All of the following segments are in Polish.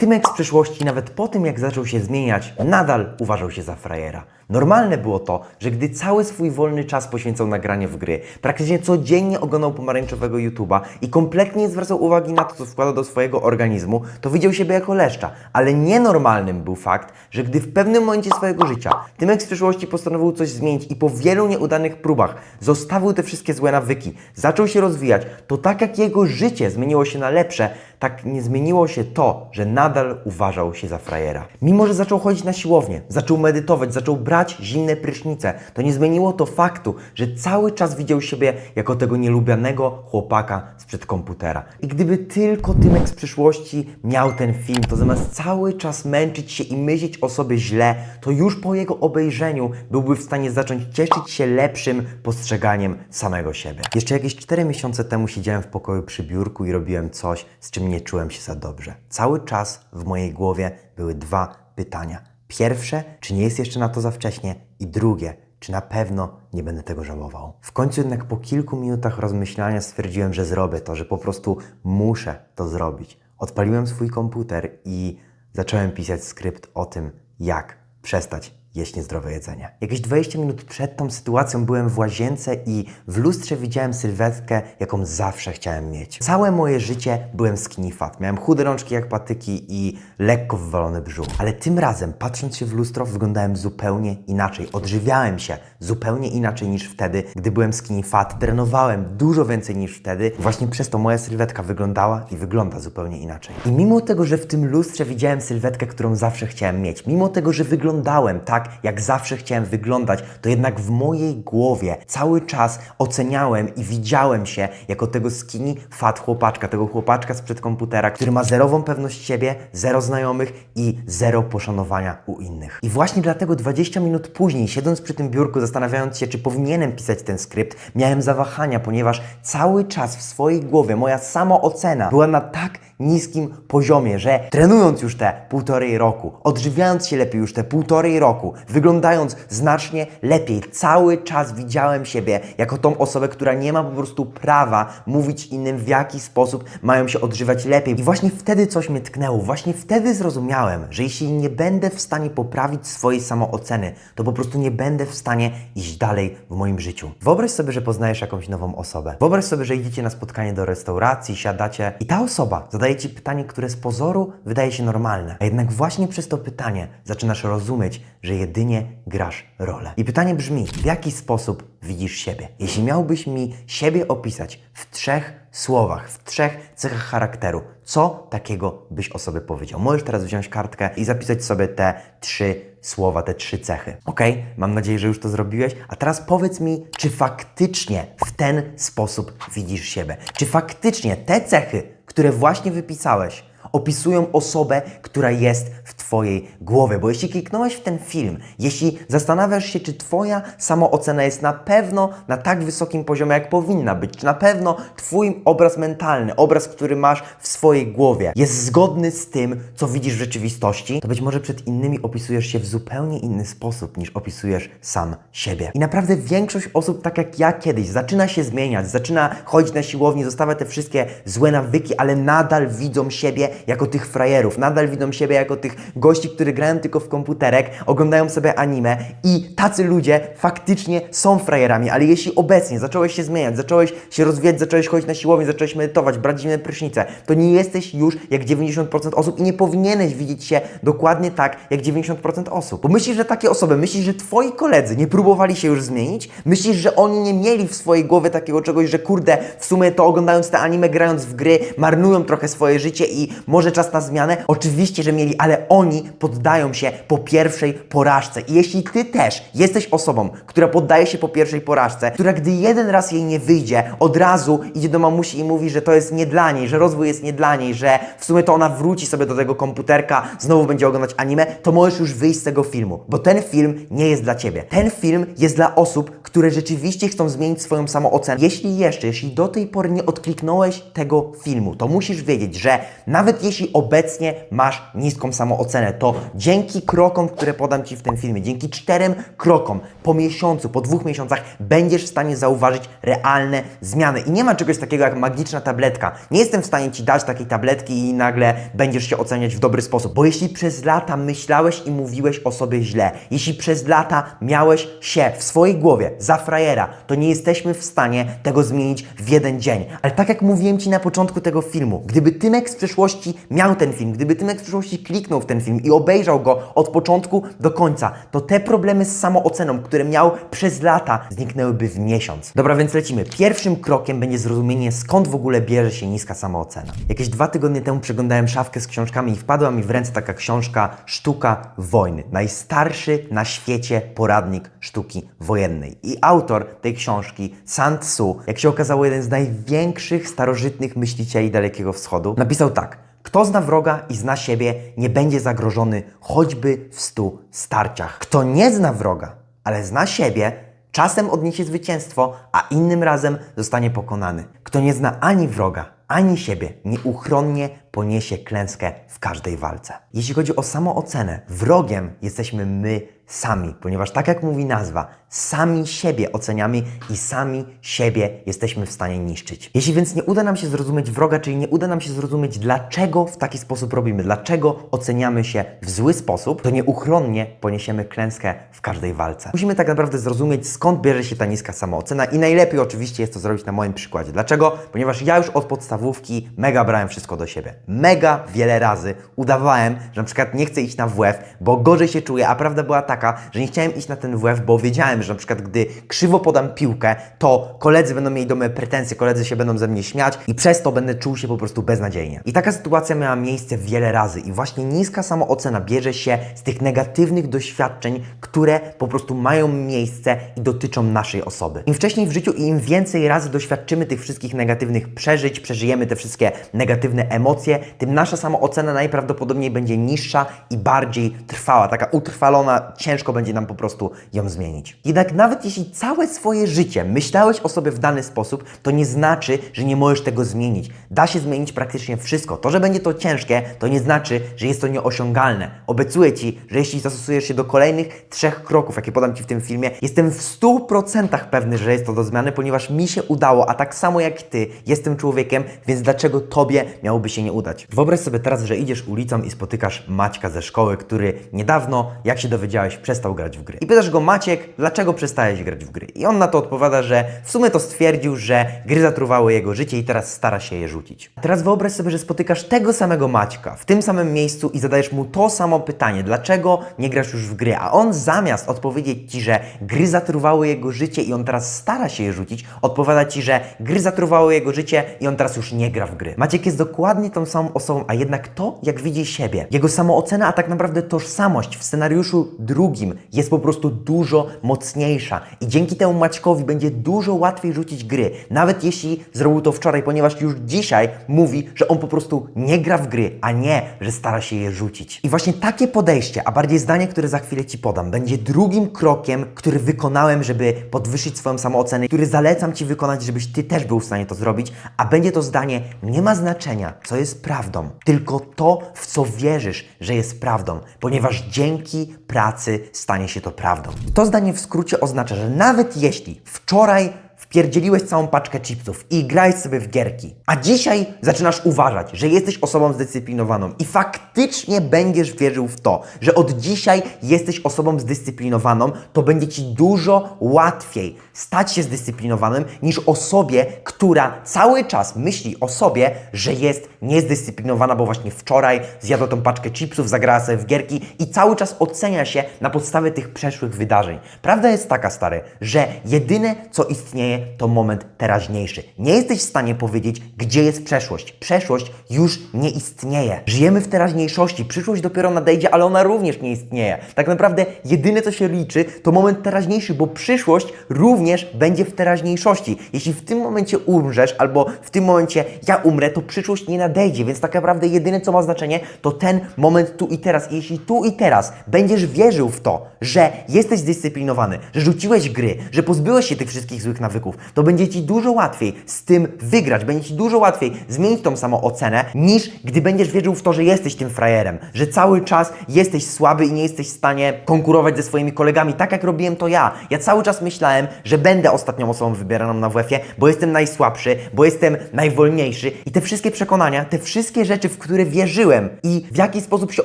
Tymek z przeszłości, nawet po tym jak zaczął się zmieniać, nadal uważał się za frajera. Normalne było to, że gdy cały swój wolny czas poświęcał nagranie w gry, praktycznie codziennie oglądał pomarańczowego YouTube'a i kompletnie nie zwracał uwagi na to, co wkłada do swojego organizmu, to widział siebie jako leszcza. Ale nienormalnym był fakt, że gdy w pewnym momencie swojego życia Tymek z przeszłości postanowił coś zmienić i po wielu nieudanych próbach zostawił te wszystkie złe nawyki, zaczął się rozwijać, to tak jak jego życie zmieniło się na lepsze, tak nie zmieniło się to, że nadal uważał się za frajera. Mimo, że zaczął chodzić na siłownię, zaczął medytować, zaczął brać zimne prysznice, to nie zmieniło to faktu, że cały czas widział siebie jako tego nielubianego chłopaka sprzed komputera. I gdyby tylko Tymek z przyszłości miał ten film, to zamiast cały czas męczyć się i myśleć o sobie źle, to już po jego obejrzeniu byłby w stanie zacząć cieszyć się lepszym postrzeganiem samego siebie. Jeszcze jakieś 4 miesiące temu siedziałem w pokoju przy biurku i robiłem coś, z czym nie czułem się za dobrze. Cały czas w mojej głowie były dwa pytania. Pierwsze, czy nie jest jeszcze na to za wcześnie? I drugie, czy na pewno nie będę tego żałował. W końcu jednak po kilku minutach rozmyślania stwierdziłem, że zrobię to, że po prostu muszę to zrobić. Odpaliłem swój komputer i zacząłem pisać skrypt o tym, jak przestać jeść niezdrowe jedzenie. Jakieś 20 minut przed tą sytuacją byłem w łazience i w lustrze widziałem sylwetkę, jaką zawsze chciałem mieć. Całe moje życie byłem skinny fat. Miałem chude rączki jak patyki i lekko wywalony brzuch. Ale tym razem, patrząc się w lustro, wyglądałem zupełnie inaczej. Odżywiałem się zupełnie inaczej niż wtedy, gdy byłem skinny fat. Trenowałem dużo więcej niż wtedy. Właśnie przez to moja sylwetka wyglądała i wygląda zupełnie inaczej. I mimo tego, że w tym lustrze widziałem sylwetkę, którą zawsze chciałem mieć, mimo tego, że wyglądałem tak, jak zawsze chciałem wyglądać, to jednak w mojej głowie cały czas oceniałem i widziałem się jako tego skinny fat chłopaczka, tego chłopaczka sprzed komputera, który ma zerową pewność siebie, zero znajomych i zero poszanowania u innych. I właśnie dlatego 20 minut później, siedząc przy tym biurku, zastanawiając się, czy powinienem pisać ten skrypt, miałem zawahania, ponieważ cały czas w swojej głowie moja samoocena była na tak niskim poziomie, że trenując już te półtorej roku, odżywiając się lepiej już te półtorej roku, wyglądając znacznie lepiej, cały czas widziałem siebie jako tą osobę, która nie ma po prostu prawa mówić innym, w jaki sposób mają się odżywać lepiej. I właśnie wtedy coś mnie tknęło, właśnie wtedy zrozumiałem, że jeśli nie będę w stanie poprawić swojej samooceny, to po prostu nie będę w stanie iść dalej w moim życiu. Wyobraź sobie, że poznajesz jakąś nową osobę. Wyobraź sobie, że idziecie na spotkanie do restauracji, siadacie i ta osoba zadaje ci pytanie, które z pozoru wydaje się normalne, a jednak właśnie przez to pytanie zaczynasz rozumieć, że jedynie grasz rolę. I pytanie brzmi, w jaki sposób widzisz siebie? Jeśli miałbyś mi siebie opisać w trzech słowach, w trzech cechach charakteru, co takiego byś o sobie powiedział? Możesz teraz wziąć kartkę i zapisać sobie te trzy słowa, te trzy cechy. Ok, mam nadzieję, że już to zrobiłeś. A teraz powiedz mi, czy faktycznie w ten sposób widzisz siebie? Czy faktycznie te cechy, które właśnie wypisałeś, opisują osobę, która jest w Twojej głowie. Bo jeśli kliknąłeś w ten film, jeśli zastanawiasz się, czy Twoja samoocena jest na pewno na tak wysokim poziomie, jak powinna być, czy na pewno Twój obraz mentalny, obraz, który masz w swojej głowie, jest zgodny z tym, co widzisz w rzeczywistości, to być może przed innymi opisujesz się w zupełnie inny sposób, niż opisujesz sam siebie. I naprawdę większość osób, tak jak ja kiedyś, zaczyna się zmieniać, zaczyna chodzić na siłownię, zostawia te wszystkie złe nawyki, ale nadal widzą siebie jako tych frajerów, nadal widzą siebie jako tych gości, którzy grają tylko w komputerek, oglądają sobie anime i tacy ludzie faktycznie są frajerami, ale jeśli obecnie zacząłeś się zmieniać, zacząłeś się rozwijać, zacząłeś chodzić na siłownię, zacząłeś medytować, brać zimne prysznice, to nie jesteś już jak 90% osób i nie powinieneś widzieć się dokładnie tak jak 90% osób. Bo myślisz, że takie osoby, myślisz, że twoi koledzy nie próbowali się już zmienić? Myślisz, że oni nie mieli w swojej głowie takiego czegoś, że kurde, w sumie to oglądając te anime, grając w gry, marnują trochę swoje życie i może czas na zmianę? Oczywiście, że mieli, ale oni poddają się po pierwszej porażce. I jeśli ty też jesteś osobą, która poddaje się po pierwszej porażce, która gdy jeden raz jej nie wyjdzie, od razu idzie do mamusi i mówi, że to jest nie dla niej, że rozwój jest nie dla niej, że w sumie to ona wróci sobie do tego komputerka, znowu będzie oglądać anime, to możesz już wyjść z tego filmu, bo ten film nie jest dla ciebie. Ten film jest dla osób, które rzeczywiście chcą zmienić swoją samoocenę. Jeśli jeszcze, jeśli do tej pory nie odkliknąłeś tego filmu, to musisz wiedzieć, że nawet Nawet jeśli obecnie masz niską samoocenę, to dzięki krokom, które podam Ci w tym filmie, dzięki czterem krokom po miesiącu, po dwóch miesiącach będziesz w stanie zauważyć realne zmiany. I nie ma czegoś takiego jak magiczna tabletka. Nie jestem w stanie Ci dać takiej tabletki i nagle będziesz się oceniać w dobry sposób. Bo jeśli przez lata myślałeś i mówiłeś o sobie źle, jeśli przez lata miałeś się w swojej głowie za frajera, to nie jesteśmy w stanie tego zmienić w jeden dzień. Ale tak jak mówiłem Ci na początku tego filmu, gdyby Tymek z przeszłości miał ten film, gdyby Tymek z przeszłości kliknął w ten film i obejrzał go od początku do końca, to te problemy z samooceną, które miał przez lata, zniknęłyby w miesiąc. Dobra, więc lecimy. Pierwszym krokiem będzie zrozumienie, skąd w ogóle bierze się niska samoocena. Jakieś dwa tygodnie temu przeglądałem szafkę z książkami i wpadła mi w ręce taka książka Sztuka wojny. Najstarszy na świecie poradnik sztuki wojennej. I autor tej książki, Sun Tzu, jak się okazało, jeden z największych starożytnych myślicieli Dalekiego Wschodu, napisał tak. Kto zna wroga i zna siebie, nie będzie zagrożony choćby w stu starciach. Kto nie zna wroga, ale zna siebie, czasem odniesie zwycięstwo, a innym razem zostanie pokonany. Kto nie zna ani wroga, ani siebie, nieuchronnie poniesie klęskę w każdej walce. Jeśli chodzi o samoocenę, wrogiem jesteśmy my sami, ponieważ tak jak mówi nazwa, sami siebie oceniamy i sami siebie jesteśmy w stanie niszczyć. Jeśli więc nie uda nam się zrozumieć wroga, czyli nie uda nam się zrozumieć, dlaczego w taki sposób robimy, dlaczego oceniamy się w zły sposób, to nieuchronnie poniesiemy klęskę w każdej walce. Musimy tak naprawdę zrozumieć, skąd bierze się ta niska samoocena i najlepiej oczywiście jest to zrobić na moim przykładzie. Dlaczego? Ponieważ ja już od podstawówki mega brałem wszystko do siebie. Mega wiele razy udawałem, że na przykład nie chcę iść na WF, bo gorzej się czuję, a prawda była taka, że nie chciałem iść na ten WF, bo wiedziałem, że na przykład gdy krzywo podam piłkę, to koledzy będą mieli do mnie pretensje, koledzy się będą ze mnie śmiać i przez to będę czuł się po prostu beznadziejnie. I taka sytuacja miała miejsce wiele razy i właśnie niska samoocena bierze się z tych negatywnych doświadczeń, które po prostu mają miejsce i dotyczą naszej osoby. Im wcześniej w życiu i im więcej razy doświadczymy tych wszystkich negatywnych przeżyć, przeżyjemy te wszystkie negatywne emocje, tym nasza samoocena najprawdopodobniej będzie niższa i bardziej trwała, taka utrwalona, ciężko będzie nam po prostu ją zmienić. Jednak nawet jeśli całe swoje życie myślałeś o sobie w dany sposób, to nie znaczy, że nie możesz tego zmienić. Da się zmienić praktycznie wszystko. To, że będzie to ciężkie, to nie znaczy, że jest to nieosiągalne. Obiecuję Ci, że jeśli zastosujesz się do kolejnych trzech kroków, jakie podam Ci w tym filmie, jestem w 100% pewny, że jest to do zmiany, ponieważ mi się udało, a tak samo jak Ty, jestem człowiekiem, więc dlaczego Tobie miałoby się nie udać? Wyobraź sobie teraz, że idziesz ulicą i spotykasz Maćka ze szkoły, który niedawno, jak się dowiedziałeś, przestał grać w gry. I pytasz go, Maciek, dlaczego przestałeś grać w gry? I on na to odpowiada, że w sumie to stwierdził, że gry zatruwały jego życie i teraz stara się je rzucić. A teraz wyobraź sobie, że spotykasz tego samego Maćka w tym samym miejscu i zadajesz mu to samo pytanie, dlaczego nie grasz już w gry? A on zamiast odpowiedzieć Ci, że gry zatruwały jego życie i on teraz stara się je rzucić, odpowiada Ci, że gry zatruwały jego życie i on teraz już nie gra w gry. Maciek jest dokładnie tą samą osobą, a jednak to, jak widzi siebie, jego samoocena, a tak naprawdę tożsamość w scenariuszu drugim jest po prostu dużo mocniejsza. I dzięki temu Maćkowi będzie dużo łatwiej rzucić gry, nawet jeśli zrobił to wczoraj, ponieważ już dzisiaj mówi, że on po prostu nie gra w gry, a nie, że stara się je rzucić. I właśnie takie podejście, a bardziej zdanie, które za chwilę Ci podam, będzie drugim krokiem, który wykonałem, żeby podwyższyć swoją samoocenę, który zalecam Ci wykonać, żebyś Ty też był w stanie to zrobić, a będzie to zdanie, nie ma znaczenia, co jest prawdą, tylko to, w co wierzysz, że jest prawdą, ponieważ dzięki pracy stanie się to prawdą. To zdanie w skrócie oznacza, że nawet jeśli wczoraj wpierdzieliłeś całą paczkę chipsów i grałeś sobie w gierki, a dzisiaj zaczynasz uważać, że jesteś osobą zdyscyplinowaną i faktycznie będziesz wierzył w to, że od dzisiaj jesteś osobą zdyscyplinowaną, to będzie Ci dużo łatwiej stać się zdyscyplinowanym niż osobie, która cały czas myśli o sobie, że jest niezdyscyplinowana, bo właśnie wczoraj zjadła tą paczkę chipsów, zagrała sobie w gierki i cały czas ocenia się na podstawie tych przeszłych wydarzeń. Prawda jest taka, stary, że jedyne, co istnieje, to moment teraźniejszy. Nie jesteś w stanie powiedzieć, gdzie jest przeszłość. Przeszłość już nie istnieje. Żyjemy w teraźniejszości, przyszłość dopiero nadejdzie, ale ona również nie istnieje. Tak naprawdę jedyne, co się liczy, to moment teraźniejszy, bo przyszłość również będzie w teraźniejszości. Jeśli w tym momencie umrzesz, albo w tym momencie ja umrę, to przyszłość nie nadejdzie, więc tak naprawdę jedyne, co ma znaczenie, to ten moment tu i teraz. I jeśli tu i teraz będziesz wierzył w to, że jesteś zdyscyplinowany, że rzuciłeś gry, że pozbyłeś się tych wszystkich złych nawyków, zawodników, to będzie Ci dużo łatwiej z tym wygrać, będzie Ci dużo łatwiej zmienić tą samoocenę, niż gdy będziesz wierzył w to, że jesteś tym frajerem, że cały czas jesteś słaby i nie jesteś w stanie konkurować ze swoimi kolegami, tak jak robiłem to ja. Ja cały czas myślałem, że będę ostatnią osobą wybieraną na WF-ie, bo jestem najsłabszy, bo jestem najwolniejszy i te wszystkie przekonania, te wszystkie rzeczy, w które wierzyłem i w jaki sposób się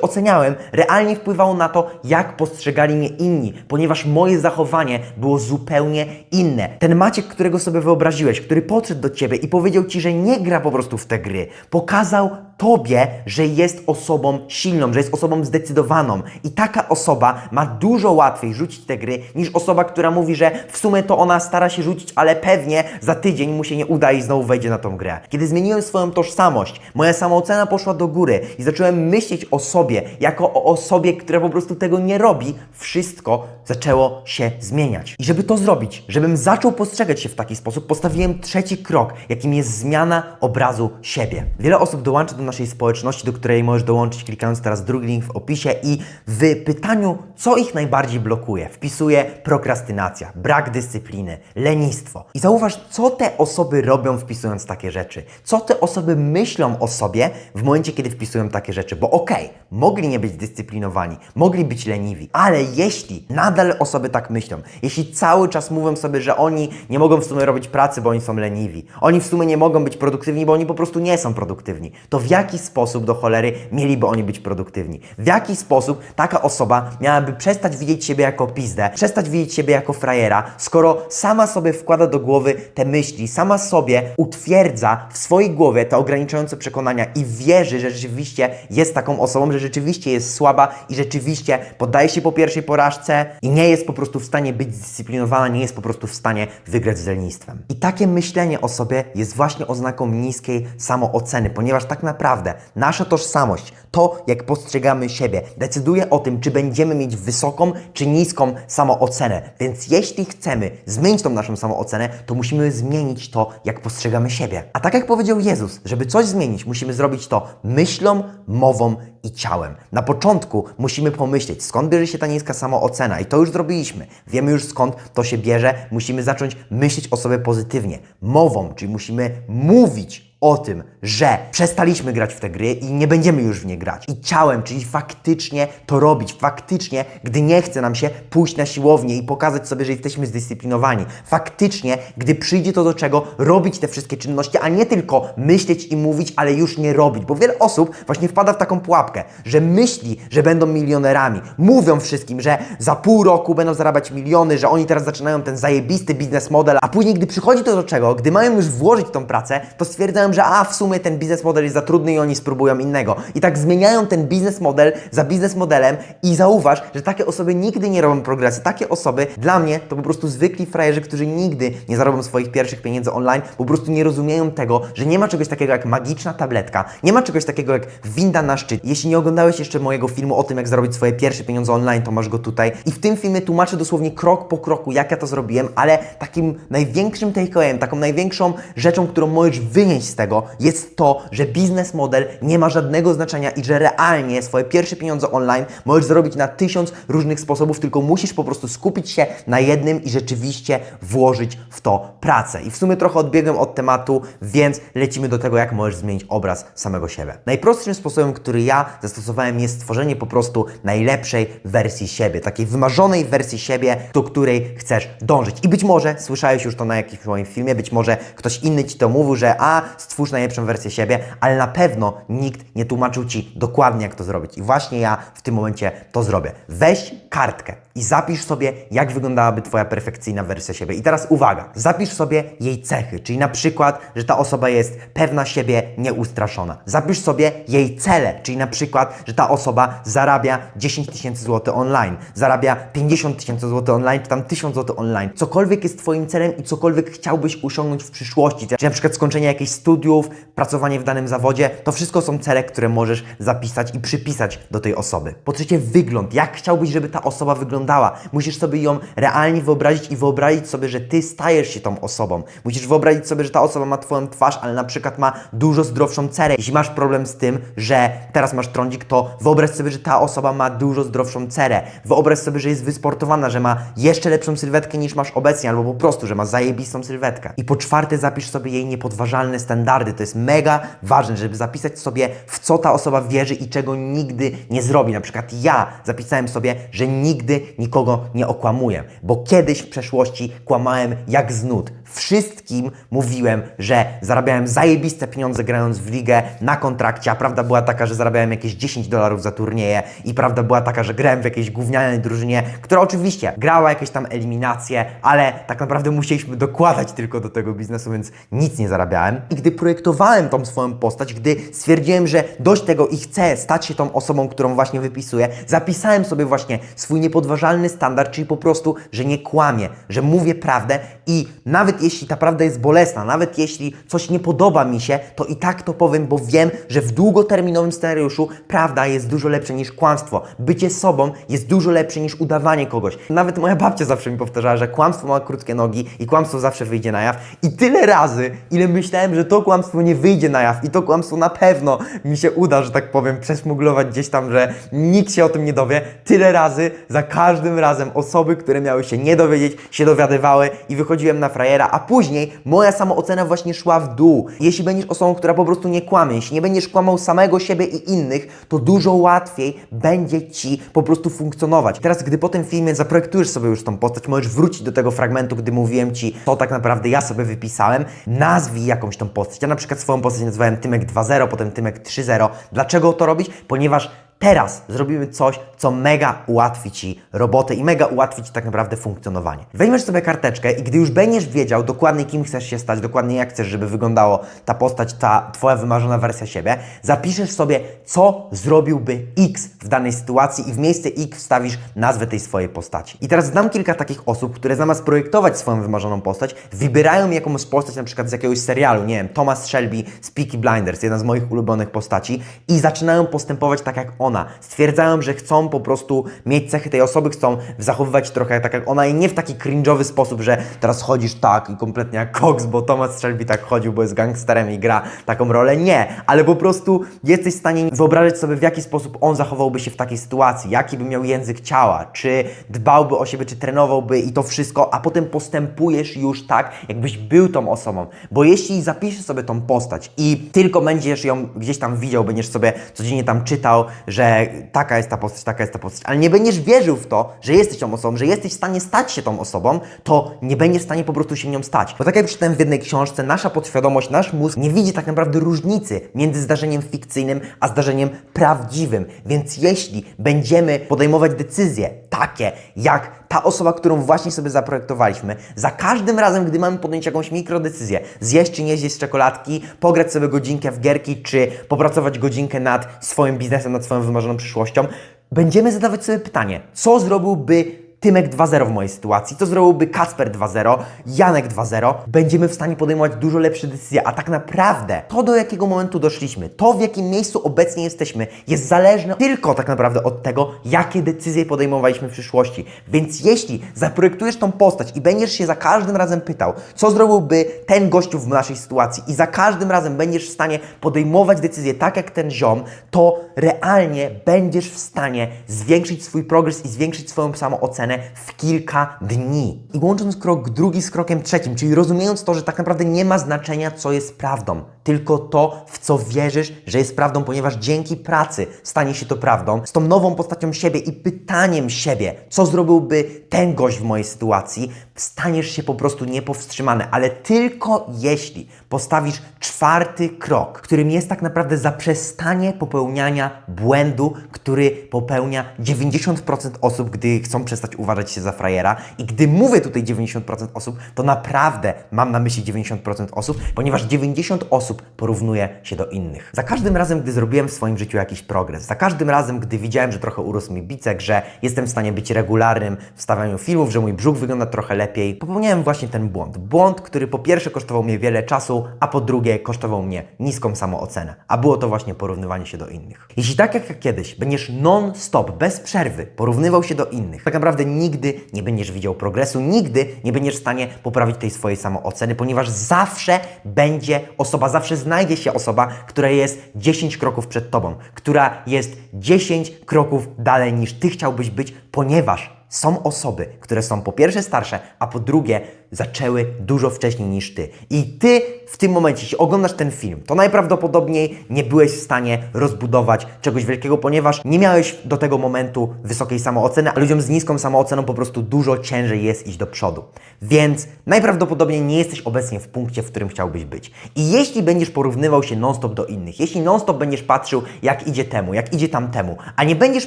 oceniałem, realnie wpływało na to, jak postrzegali mnie inni, ponieważ moje zachowanie było zupełnie inne. Ten Maciek, którego sobie wyobraziłeś, który podszedł do ciebie i powiedział ci, że nie gra po prostu w te gry, pokazał tobie, że jest osobą silną, że jest osobą zdecydowaną i taka osoba ma dużo łatwiej rzucić te gry niż osoba, która mówi, że w sumie to ona stara się rzucić, ale pewnie za tydzień mu się nie uda i znowu wejdzie na tą grę. Kiedy zmieniłem swoją tożsamość, moja samoocena poszła do góry i zacząłem myśleć o sobie jako o osobie, która po prostu tego nie robi, wszystko zaczęło się zmieniać. I żeby to zrobić, żebym zaczął postrzegać się w taki sposób, postawiłem trzeci krok, jakim jest zmiana obrazu siebie. Wiele osób dołącza do naszej społeczności, do której możesz dołączyć klikając teraz drugi link w opisie i w pytaniu, co ich najbardziej blokuje, wpisuje prokrastynacja, brak dyscypliny, lenistwo. I zauważ, co te osoby robią wpisując takie rzeczy. Co te osoby myślą o sobie w momencie, kiedy wpisują takie rzeczy. Bo okej, mogli nie być dyscyplinowani, mogli być leniwi, ale jeśli nadal osoby tak myślą, jeśli cały czas mówią sobie, że oni nie mogą w sumie robić pracy, bo oni są leniwi, oni w sumie nie mogą być produktywni, bo oni po prostu nie są produktywni, to w jaki sposób do cholery mieliby oni być produktywni? W jaki sposób taka osoba miałaby przestać widzieć siebie jako pizdę, przestać widzieć siebie jako frajera, skoro sama sobie wkłada do głowy te myśli, sama sobie utwierdza w swojej głowie te ograniczające przekonania i wierzy, że rzeczywiście jest taką osobą, że rzeczywiście jest słaba i rzeczywiście poddaje się po pierwszej porażce i nie jest po prostu w stanie być zdyscyplinowana, nie jest po prostu w stanie wygrać z lenistwem. I takie myślenie o sobie jest właśnie oznaką niskiej samooceny, ponieważ tak naprawdę nasza tożsamość, to jak postrzegamy siebie, decyduje o tym, czy będziemy mieć wysoką czy niską samoocenę. Więc jeśli chcemy zmienić tą naszą samoocenę, to musimy zmienić to, jak postrzegamy siebie. A tak jak powiedział Jezus, żeby coś zmienić, musimy zrobić to myślą, mową i ciałem. Na początku musimy pomyśleć, skąd bierze się ta niska samoocena i to już zrobiliśmy. Wiemy już skąd to się bierze. Musimy zacząć myśleć o sobie pozytywnie. Mową, czyli musimy mówić o tym, że przestaliśmy grać w te gry i nie będziemy już w nie grać. I ciałem, czyli faktycznie to robić, faktycznie, gdy nie chce nam się pójść na siłownię i pokazać sobie, że jesteśmy zdyscyplinowani. Faktycznie, gdy przyjdzie to do czego, robić te wszystkie czynności, a nie tylko myśleć i mówić, ale już nie robić. Bo wiele osób właśnie wpada w taką pułapkę, że myśli, że będą milionerami. Mówią wszystkim, że za pół roku będą zarabiać miliony, że oni teraz zaczynają ten zajebisty biznes model, a później, gdy przychodzi to do czego, gdy mają już włożyć tą pracę, to stwierdzają, że a w sumie ten biznes model jest za trudny i oni spróbują innego. I tak zmieniają ten biznes model za biznes modelem i zauważ, że takie osoby nigdy nie robią progresy. Takie osoby dla mnie to po prostu zwykli frajerzy, którzy nigdy nie zarobią swoich pierwszych pieniędzy online, po prostu nie rozumieją tego, że nie ma czegoś takiego jak magiczna tabletka, nie ma czegoś takiego jak winda na szczyt. Jeśli nie oglądałeś jeszcze mojego filmu o tym, jak zarobić swoje pierwsze pieniądze online, to masz go tutaj. I w tym filmie tłumaczę dosłownie krok po kroku, jak ja to zrobiłem, ale takim największym takeawayem, taką największą rzeczą, którą możesz wynieść z tego, jest to, że biznes model nie ma żadnego znaczenia i że realnie swoje pierwsze pieniądze online możesz zarobić na tysiąc różnych sposobów, tylko musisz po prostu skupić się na jednym i rzeczywiście włożyć w to pracę. I w sumie trochę odbiegłem od tematu, więc lecimy do tego, jak możesz zmienić obraz samego siebie. Najprostszym sposobem, który ja zastosowałem, jest stworzenie po prostu najlepszej wersji siebie, takiej wymarzonej wersji siebie, do której chcesz dążyć. I być może słyszałeś już to na jakimś moim filmie, być może ktoś inny ci to mówił, że a, stwórz najlepszą wersję siebie, ale na pewno nikt nie tłumaczył ci dokładnie, jak to zrobić. I właśnie ja w tym momencie to zrobię. Weź kartkę i zapisz sobie, jak wyglądałaby Twoja perfekcyjna wersja siebie. I teraz uwaga, zapisz sobie jej cechy, czyli na przykład, że ta osoba jest pewna siebie, nieustraszona. Zapisz sobie jej cele, czyli na przykład, że ta osoba zarabia 10 tysięcy złotych online, zarabia 50 tysięcy złotych online, czy tam 1000 złotych online. Cokolwiek jest Twoim celem i cokolwiek chciałbyś osiągnąć w przyszłości, czyli na przykład skończenie jakichś studiów, pracowanie w danym zawodzie, to wszystko są cele, które możesz zapisać i przypisać do tej osoby. Po trzecie, wygląd. Jak chciałbyś, żeby ta osoba wyglądała? Wyglądała. Musisz sobie ją realnie wyobrazić i wyobrazić sobie, że ty stajesz się tą osobą. Musisz wyobrazić sobie, że ta osoba ma twoją twarz, ale na przykład ma dużo zdrowszą cerę. Jeśli masz problem z tym, że teraz masz trądzik, to wyobraź sobie, że ta osoba ma dużo zdrowszą cerę. Wyobraź sobie, że jest wysportowana, że ma jeszcze lepszą sylwetkę niż masz obecnie, albo po prostu, że ma zajebistą sylwetkę. I po czwarte, zapisz sobie jej niepodważalne standardy. To jest mega ważne, żeby zapisać sobie, w co ta osoba wierzy i czego nigdy nie zrobi. Na przykład ja zapisałem sobie, że nigdy nikogo nie okłamuję, bo kiedyś w przeszłości kłamałem jak z nut. Wszystkim mówiłem, że zarabiałem zajebiste pieniądze grając w ligę na kontrakcie, a prawda była taka, że zarabiałem jakieś 10 dolarów za turnieje i prawda była taka, że grałem w jakiejś gównianej drużynie, która oczywiście grała jakieś tam eliminacje, ale tak naprawdę musieliśmy dokładać tylko do tego biznesu, więc nic nie zarabiałem. I gdy projektowałem tą swoją postać, gdy stwierdziłem, że dość tego i chcę stać się tą osobą, którą właśnie wypisuję, zapisałem sobie właśnie swój niepodważalny standard, czyli po prostu, że nie kłamię, że mówię prawdę i nawet jeśli ta prawda jest bolesna, nawet jeśli coś nie podoba mi się, to i tak to powiem, bo wiem, że w długoterminowym scenariuszu prawda jest dużo lepsza niż kłamstwo. Bycie sobą jest dużo lepsze niż udawanie kogoś. Nawet moja babcia zawsze mi powtarzała, że kłamstwo ma krótkie nogi i kłamstwo zawsze wyjdzie na jaw. I tyle razy, ile myślałem, że to kłamstwo nie wyjdzie na jaw i to kłamstwo na pewno mi się uda, że tak powiem, przesmuglować gdzieś tam, że nikt się o tym nie dowie. Tyle razy, za każdym razem osoby, które miały się nie dowiedzieć, się dowiadywały i wychodziłem na frajera, a później moja samoocena właśnie szła w dół. Jeśli będziesz osobą, która po prostu nie kłamie, jeśli nie będziesz kłamał samego siebie i innych, to dużo łatwiej będzie Ci po prostu funkcjonować. Teraz, gdy po tym filmie zaprojektujesz sobie już tą postać, możesz wrócić do tego fragmentu, gdy mówiłem Ci, co tak naprawdę ja sobie wypisałem, nazwij jakąś tą postać. Ja na przykład swoją postać nazwałem Tymek 2.0, potem Tymek 3.0. Dlaczego to robić? Ponieważ Teraz zrobimy coś, co mega ułatwi Ci robotę i mega ułatwi Ci tak naprawdę funkcjonowanie. Weźmiesz sobie karteczkę i gdy już będziesz wiedział dokładnie kim chcesz się stać, dokładnie jak chcesz, żeby wyglądała ta postać, ta Twoja wymarzona wersja siebie, zapiszesz sobie, co zrobiłby X w danej sytuacji i w miejsce X wstawisz nazwę tej swojej postaci. I teraz znam kilka takich osób, które zamiast projektować swoją wymarzoną postać, wybierają jakąś postać na przykład z jakiegoś serialu, nie wiem, Thomas Shelby z Peaky Blinders, jedna z moich ulubionych postaci i zaczynają postępować tak jak ona. Stwierdzają, że chcą po prostu mieć cechy tej osoby, chcą zachowywać trochę tak jak ona i nie w taki cringe'owy sposób, że teraz chodzisz tak i kompletnie jak Cox, bo Thomas Shelby tak chodził, bo jest gangsterem i gra taką rolę. Nie, ale po prostu jesteś w stanie wyobrazić sobie, w jaki sposób on zachowałby się w takiej sytuacji, jaki by miał język ciała, czy dbałby o siebie, czy trenowałby i to wszystko, a potem postępujesz już tak, jakbyś był tą osobą. Bo jeśli zapiszesz sobie tą postać i tylko będziesz ją gdzieś tam widział, będziesz sobie codziennie tam czytał, że taka jest ta postać, taka jest ta postać, ale nie będziesz wierzył w to, że jesteś tą osobą, że jesteś w stanie stać się tą osobą, to nie będziesz w stanie po prostu się nią stać. Bo tak jak czytałem w jednej książce, nasza podświadomość, nasz mózg nie widzi tak naprawdę różnicy między zdarzeniem fikcyjnym a zdarzeniem prawdziwym. Więc jeśli będziemy podejmować decyzje takie, jak ta osoba, którą właśnie sobie zaprojektowaliśmy, za każdym razem, gdy mamy podjąć jakąś mikrodecyzję, zjeść czy nie zjeść czekoladki, pograć sobie godzinkę w gierki, czy popracować godzinkę nad swoim biznesem, nad swoją wymarzoną przyszłością, będziemy zadawać sobie pytanie, co zrobiłby Tymek 2-0 w mojej sytuacji, co zrobiłby Kasper 2-0, Janek 2-0, będziemy w stanie podejmować dużo lepsze decyzje, a tak naprawdę to do jakiego momentu doszliśmy, to w jakim miejscu obecnie jesteśmy, jest zależne tylko tak naprawdę od tego, jakie decyzje podejmowaliśmy w przyszłości. Więc jeśli zaprojektujesz tą postać i będziesz się za każdym razem pytał, co zrobiłby ten gościu w naszej sytuacji i za każdym razem będziesz w stanie podejmować decyzje tak jak ten ziom, to realnie będziesz w stanie zwiększyć swój progres i zwiększyć swoją samoocenę w kilka dni. I łącząc krok drugi z krokiem trzecim, czyli rozumiejąc to, że tak naprawdę nie ma znaczenia, co jest prawdą, tylko to, w co wierzysz, że jest prawdą, ponieważ dzięki pracy stanie się to prawdą, z tą nową postacią siebie i pytaniem siebie, co zrobiłby ten gość w mojej sytuacji, staniesz się po prostu niepowstrzymany, ale tylko jeśli postawisz czwarty krok, którym jest tak naprawdę zaprzestanie popełniania błędu, który popełnia 90% osób, gdy chcą przestać uważać się za frajera. I gdy mówię tutaj 90% osób, to naprawdę mam na myśli 90% osób, ponieważ 90 osób porównuje się do innych. Za każdym razem, gdy zrobiłem w swoim życiu jakiś progres, za każdym razem, gdy widziałem, że trochę urósł mi bicek, że jestem w stanie być regularnym w stawianiu filmów, że mój brzuch wygląda trochę lepiej, popełniałem właśnie ten błąd. Błąd, który po pierwsze kosztował mnie wiele czasu, a po drugie kosztował mnie niską samoocenę. A było to właśnie porównywanie się do innych. Jeśli tak jak kiedyś będziesz non-stop, bez przerwy porównywał się do innych, tak naprawdę nigdy nie będziesz widział progresu, nigdy nie będziesz w stanie poprawić tej swojej samooceny, ponieważ zawsze będzie osoba, zawsze znajdzie się osoba, która jest 10 kroków przed tobą, która jest 10 kroków dalej niż ty chciałbyś być, ponieważ są osoby, które są po pierwsze starsze, a po drugie zaczęły dużo wcześniej niż ty. I ty w tym momencie, jeśli oglądasz ten film, to najprawdopodobniej nie byłeś w stanie rozbudować czegoś wielkiego, ponieważ nie miałeś do tego momentu wysokiej samooceny, a ludziom z niską samooceną po prostu dużo ciężej jest iść do przodu. Więc najprawdopodobniej nie jesteś obecnie w punkcie, w którym chciałbyś być. I jeśli będziesz porównywał się non-stop do innych, jeśli non-stop będziesz patrzył, jak idzie temu, jak idzie tamtemu, a nie będziesz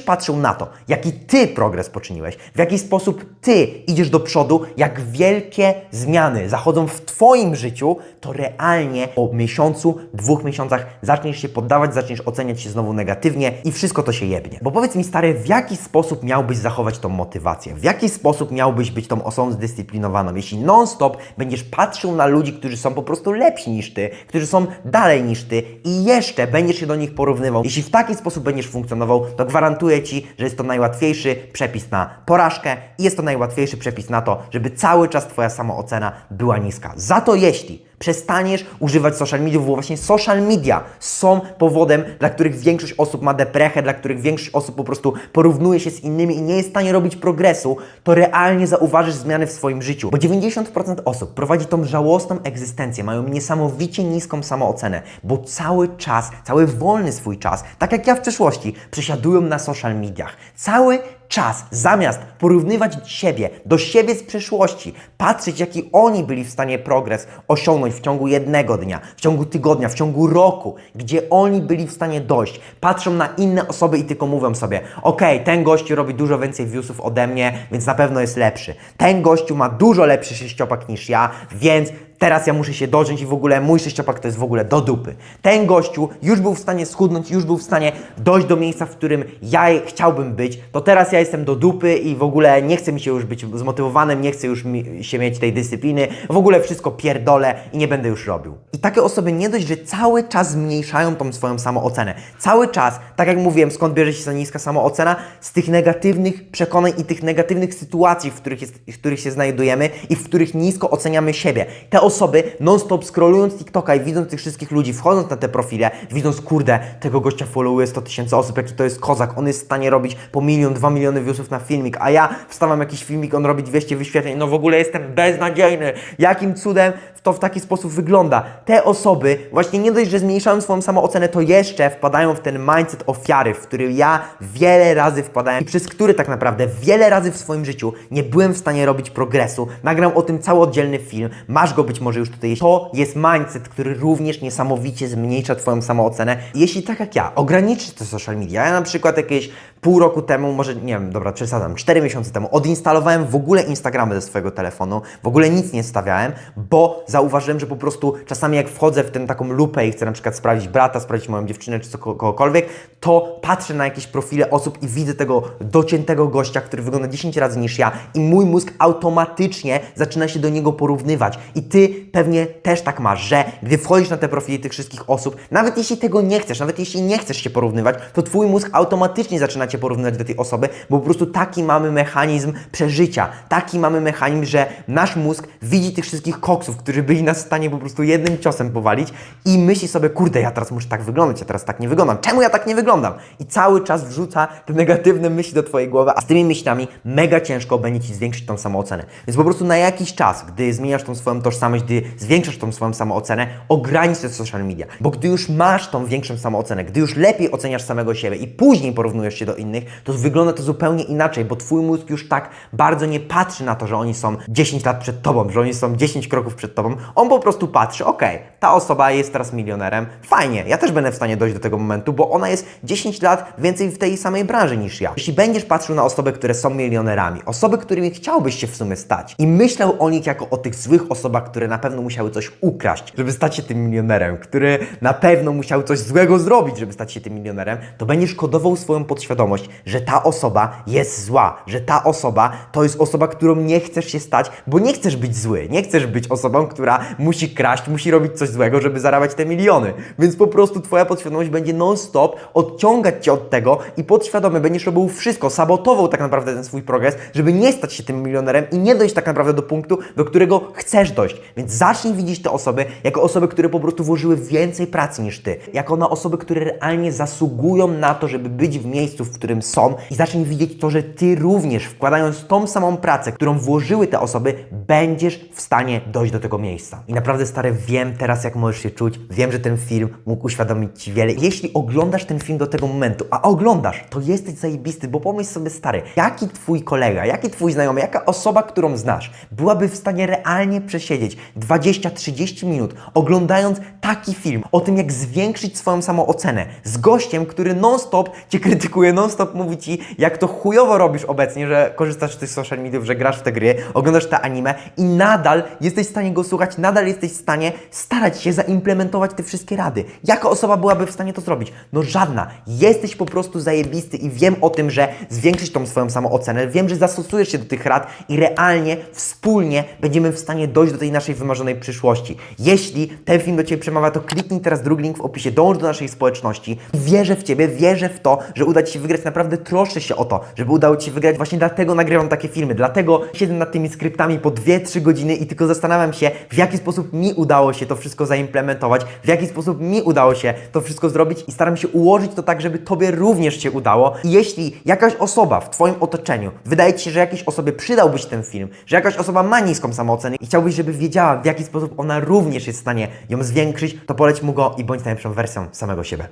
patrzył na to, jaki ty progres poczyniłeś, w jaki sposób ty idziesz do przodu, jak wielkie zmiany zachodzą w twoim życiu, to realnie po miesiącu, dwóch miesiącach zaczniesz się poddawać, zaczniesz oceniać się znowu negatywnie i wszystko to się jebnie. Bo powiedz mi stary, w jaki sposób miałbyś zachować tą motywację? W jaki sposób miałbyś być tą osobą zdyscyplinowaną? Jeśli non-stop będziesz patrzył na ludzi, którzy są po prostu lepsi niż ty, którzy są dalej niż ty i jeszcze będziesz się do nich porównywał. Jeśli w taki sposób będziesz funkcjonował, to gwarantuję ci, że jest to najłatwiejszy przepis na porażkę i jest to najłatwiejszy przepis na to, żeby cały czas twoja samoocena była niska. Za to jeśli przestaniesz używać social mediów, bo właśnie social media są powodem, dla których większość osób ma deprechę, dla których większość osób po prostu porównuje się z innymi i nie jest w stanie robić progresu, to realnie zauważysz zmiany w swoim życiu. Bo 90% osób prowadzi tą żałosną egzystencję, mają niesamowicie niską samoocenę, bo cały czas, cały wolny swój czas, tak jak ja w przeszłości, przesiadują na social mediach. Cały czas, zamiast porównywać siebie do siebie z przeszłości, patrzeć jaki oni byli w stanie progres osiągnąć w ciągu jednego dnia, w ciągu tygodnia, w ciągu roku, gdzie oni byli w stanie dojść, patrzą na inne osoby i tylko mówią sobie, okej, ten gościu robi dużo więcej viewsów ode mnie, więc na pewno jest lepszy. Ten gościu ma dużo lepszy sześciopak niż ja, więc teraz ja muszę się dożyć i w ogóle mój sześciopak to jest w ogóle do dupy. Ten gościu już był w stanie schudnąć, już był w stanie dojść do miejsca, w którym ja chciałbym być, to teraz ja jestem do dupy i w ogóle nie chce mi się już być zmotywowanym, nie chcę już mi, się mieć tej dyscypliny, w ogóle wszystko pierdolę i nie będę już robił. I takie osoby nie dość, że cały czas zmniejszają tą swoją samoocenę. Cały czas, tak jak mówiłem, skąd bierze się ta niska samoocena? Z tych negatywnych przekonań i tych negatywnych sytuacji, w których, jest, w których się znajdujemy i w których nisko oceniamy siebie. Te osoby non-stop scrollując TikToka i widząc tych wszystkich ludzi, wchodząc na te profile, widząc, kurde, tego gościa followuje 100 tysięcy osób, jaki to jest kozak, on jest w stanie robić po milion, dwa miliony viewsów na filmik, a ja wstawam jakiś filmik, on robi 200 wyświetleń, no w ogóle jestem beznadziejny, jakim cudem to w taki sposób wygląda. Te osoby właśnie nie dość, że zmniejszają swoją samoocenę, to jeszcze wpadają w ten mindset ofiary, w który ja wiele razy wpadałem i przez który tak naprawdę wiele razy w swoim życiu nie byłem w stanie robić progresu. Nagram o tym cały oddzielny film, masz go być może już tutaj. To jest mindset, który również niesamowicie zmniejsza Twoją samoocenę. Jeśli tak jak ja, ograniczysz te social media, ja na przykład jakieś pół roku temu, może nie wiem, dobra, przesadzam, cztery miesiące temu, odinstalowałem w ogóle Instagramy ze swojego telefonu, w ogóle nic nie stawiałem, bo zauważyłem, że po prostu czasami jak wchodzę w tę taką lupę i chcę na przykład sprawdzić brata, sprawdzić moją dziewczynę czy kogokolwiek, to patrzę na jakieś profile osób i widzę tego dociętego gościa, który wygląda 10 razy niż ja i mój mózg automatycznie zaczyna się do niego porównywać. I Ty pewnie też tak masz, że gdy wchodzisz na te profile tych wszystkich osób, nawet jeśli tego nie chcesz, nawet jeśli nie chcesz się porównywać, to Twój mózg automatycznie zaczyna Cię porównywać do tej osoby, bo po prostu taki mamy mechanizm przeżycia, taki mamy mechanizm, że nasz mózg widzi tych wszystkich koksów, którzy byli nas w stanie po prostu jednym ciosem powalić i myśli sobie, kurde, ja teraz muszę tak wyglądać, ja teraz tak nie wyglądam, czemu ja tak nie wyglądam? I cały czas wrzuca te negatywne myśli do Twojej głowy, a z tymi myślami mega ciężko będzie Ci zwiększyć tą samoocenę. Więc po prostu na jakiś czas, gdy zmieniasz tą swoją tożsamość, gdy zwiększasz tą swoją samoocenę, ogranicz te social media, bo gdy już masz tą większą samoocenę, gdy już lepiej oceniasz samego siebie i później porównujesz się do innych, to wygląda to zupełnie inaczej, bo Twój mózg już tak bardzo nie patrzy na to, że oni są 10 lat przed Tobą, że oni są 10 kroków przed Tobą. On po prostu patrzy, okej, ta osoba jest teraz milionerem, fajnie, ja też będę w stanie dojść do tego momentu, bo ona jest 10 lat więcej w tej samej branży niż ja. Jeśli będziesz patrzył na osoby, które są milionerami, osoby, którymi chciałbyś się w sumie stać i myślał o nich jako o tych złych osobach, które na pewno musiały coś ukraść, żeby stać się tym milionerem, który na pewno musiał coś złego zrobić, żeby stać się tym milionerem, to będziesz kodował swoją podświadomość świadomość, że ta osoba jest zła, że ta osoba to jest osoba, którą nie chcesz się stać, bo nie chcesz być zły, nie chcesz być osobą, która musi kraść, musi robić coś złego, żeby zarabiać te miliony. Więc po prostu twoja podświadomość będzie non-stop odciągać cię od tego i podświadomy będziesz robił wszystko, sabotował tak naprawdę ten swój progres, żeby nie stać się tym milionerem i nie dojść tak naprawdę do punktu, do którego chcesz dojść. Więc zacznij widzieć te osoby jako osoby, które po prostu włożyły więcej pracy niż ty, jako na osoby, które realnie zasługują na to, żeby być w miejscu, w którym są i zacznij widzieć to, że ty również wkładając tą samą pracę, którą włożyły te osoby, będziesz w stanie dojść do tego miejsca. I naprawdę stary, wiem teraz jak możesz się czuć, wiem, że ten film mógł uświadomić ci wiele. Jeśli oglądasz ten film do tego momentu, a oglądasz, to jesteś zajebisty, bo pomyśl sobie stary, jaki twój kolega, jaki twój znajomy, jaka osoba, którą znasz, byłaby w stanie realnie przesiedzieć 20-30 minut oglądając taki film o tym, jak zwiększyć swoją samoocenę z gościem, który non-stop cię krytykuje, non-stop mówi ci, jak to chujowo robisz obecnie, że korzystasz z tych social mediów, że grasz w te gry, oglądasz te anime i nadal jesteś w stanie go słuchać, nadal jesteś w stanie starać się zaimplementować te wszystkie rady. Jaka osoba byłaby w stanie to zrobić? No żadna. Jesteś po prostu zajebisty i wiem o tym, że zwiększysz tą swoją samoocenę, wiem, że zastosujesz się do tych rad i realnie, wspólnie będziemy w stanie dojść do tej naszej wymarzonej przyszłości. Jeśli ten film do Ciebie przemawia, to kliknij teraz drugi link w opisie, dołącz do naszej społeczności. Wierzę w Ciebie, wierzę w to, że uda Ci się wygrać, naprawdę troszczę się o to, żeby udało Ci się wygrać, właśnie dlatego nagrywam takie filmy, dlatego siedzę nad tymi skryptami po 2-3 godziny i tylko zastanawiam się, w jaki sposób mi udało się to wszystko zaimplementować, w jaki sposób mi udało się to wszystko zrobić i staram się ułożyć to tak, żeby Tobie również się udało. I jeśli jakaś osoba w Twoim otoczeniu, wydaje Ci się, że jakiejś osobie przydałbyś ten film, że jakaś osoba ma niską samoocenę i chciałbyś, żeby wiedziała, w jaki sposób ona również jest w stanie ją zwiększyć, to poleć mu go i bądź najlepszą wersją samego siebie.